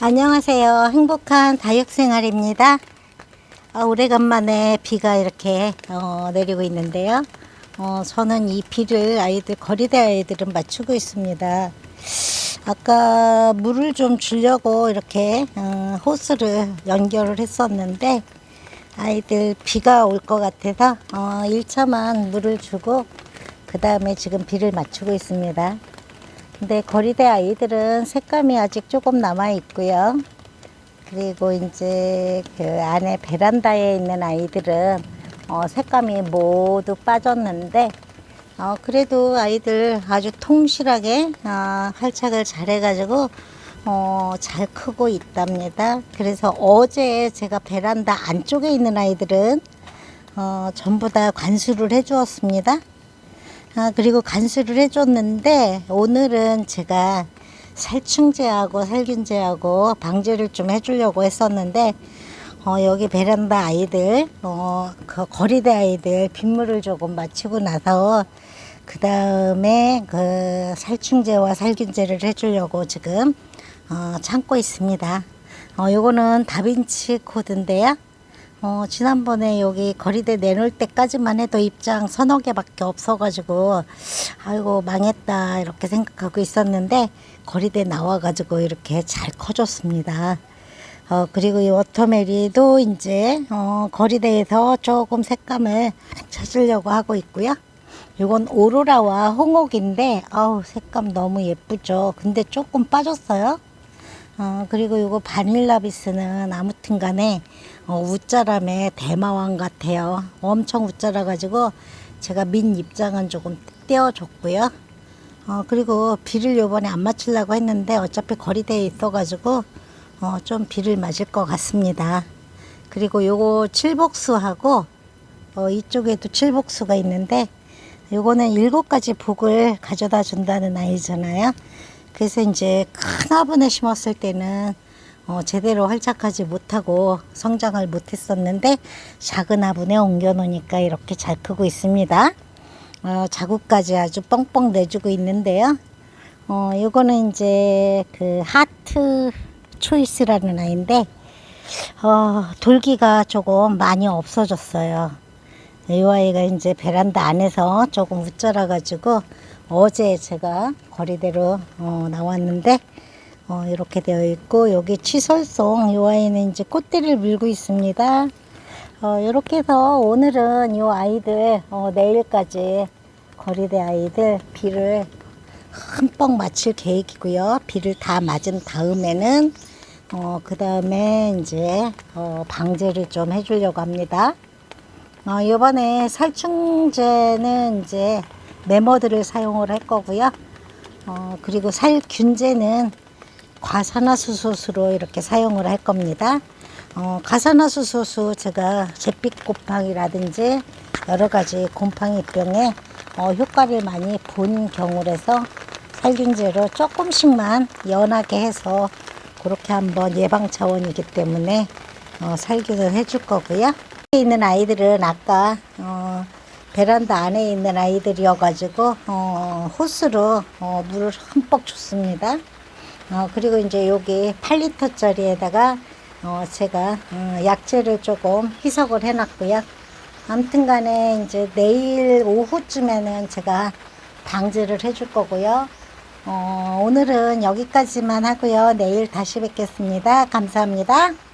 안녕하세요. 행복한 다육생활입니다. 아, 오래간만에 비가 이렇게 어, 내리고 있는데요. 어, 저는 이 비를 아이들 거리대 아이들은 맞추고 있습니다. 아까 물을 좀 주려고 이렇게 어, 호스를 연결을 했었는데 아이들 비가 올 것 같아서 어, 1차만 물을 주고 그 다음에 지금 비를 맞추고 있습니다. 근데 거리대 아이들은 색감이 아직 조금 남아 있고요. 그리고 이제 그 안에 베란다에 있는 아이들은 어, 색감이 모두 빠졌는데 어, 그래도 아이들 아주 통실하게 어, 활착을 잘 해가지고 어, 잘 크고 있답니다. 그래서 어제 제가 베란다 안쪽에 있는 아이들은 어, 전부 다 관수를 해주었습니다. 아, 그리고 간수를 해줬는데 오늘은 제가 살충제하고 살균제하고 방제를 좀 해주려고 했었는데 어, 여기 베란다 아이들 어, 그 거리대 아이들 빗물을 조금 마치고 나서 그 다음에 그 살충제와 살균제를 해주려고 지금 어, 참고 있습니다. 어, 요거는 다빈치 코드인데요. 어, 지난번에 여기 거리대 내놓을 때까지만 해도 입장 서너 개밖에 없어가지고, 아이고, 망했다, 이렇게 생각하고 있었는데, 거리대 나와가지고 이렇게 잘 커졌습니다. 어, 그리고 이 워터메리도 이제, 어, 거리대에서 조금 색감을 찾으려고 하고 있고요. 이건 오로라와 홍옥인데, 아우, 색감 너무 예쁘죠. 근데 조금 빠졌어요. 어, 그리고 이거 바닐라비스는 아무튼 간에 어, 웃자람의 대마왕 같아요. 엄청 웃자라 가지고 제가 민 입장은 조금 떼어줬고요. 어, 그리고 비를 요번에 안 맞추려고 했는데 어차피 거리대에 있어가지고 어, 좀 비를 맞을 것 같습니다. 그리고 요거 칠복수하고 어, 이쪽에도 칠복수가 있는데 요거는 일곱 가지 복을 가져다 준다는 아이잖아요. 그래서 이제 큰 화분에 심었을 때는 어, 제대로 활착하지 못하고 성장을 못했었는데 작은 화분에 옮겨 놓으니까 이렇게 잘 크고 있습니다. 어, 자국까지 아주 뻥뻥 내주고 있는데요. 어, 요거는 이제 그 하트 초이스라는 아이인데 어, 돌기가 조금 많이 없어졌어요. 이 아이가 이제 베란다 안에서 조금 웃자라 가지고 어제 제가 거리대로 어, 나왔는데 어, 이렇게 되어 있고 여기 치설송 이 아이는 이제 꽃대를 밀고 있습니다. 어, 이렇게 해서 오늘은 이 아이들 어, 내일까지 거리대 아이들 비를 흠뻑 맞힐 계획이고요. 비를 다 맞은 다음에는 어, 그 다음에 이제 어, 방제를 좀 해주려고 합니다. 어, 이번에 살충제는 이제 메머드를 사용을 할 거고요. 어, 그리고 살 균제는 과산화수소수로 이렇게 사용을 할 겁니다. 어, 가산화수소수 제가 잿빛 곰팡이라든지 여러 가지 곰팡이병에 어, 효과를 많이 본 경우라서 살균제로 조금씩만 연하게 해서 그렇게 한번 예방 차원이기 때문에 어, 살균을 해줄 거고요. 있는 아이들은 아까 어, 베란다 안에 있는 아이들이어가지고 어, 호스로 어, 물을 흠뻑 줬습니다. 어, 그리고 이제 여기 8리터짜리에다가 어, 제가 어, 약재를 조금 희석을 해놨고요. 아무튼 간에 이제 내일 오후쯤에는 제가 방제를 해줄 거고요. 어, 오늘은 여기까지만 하고요. 내일 다시 뵙겠습니다. 감사합니다.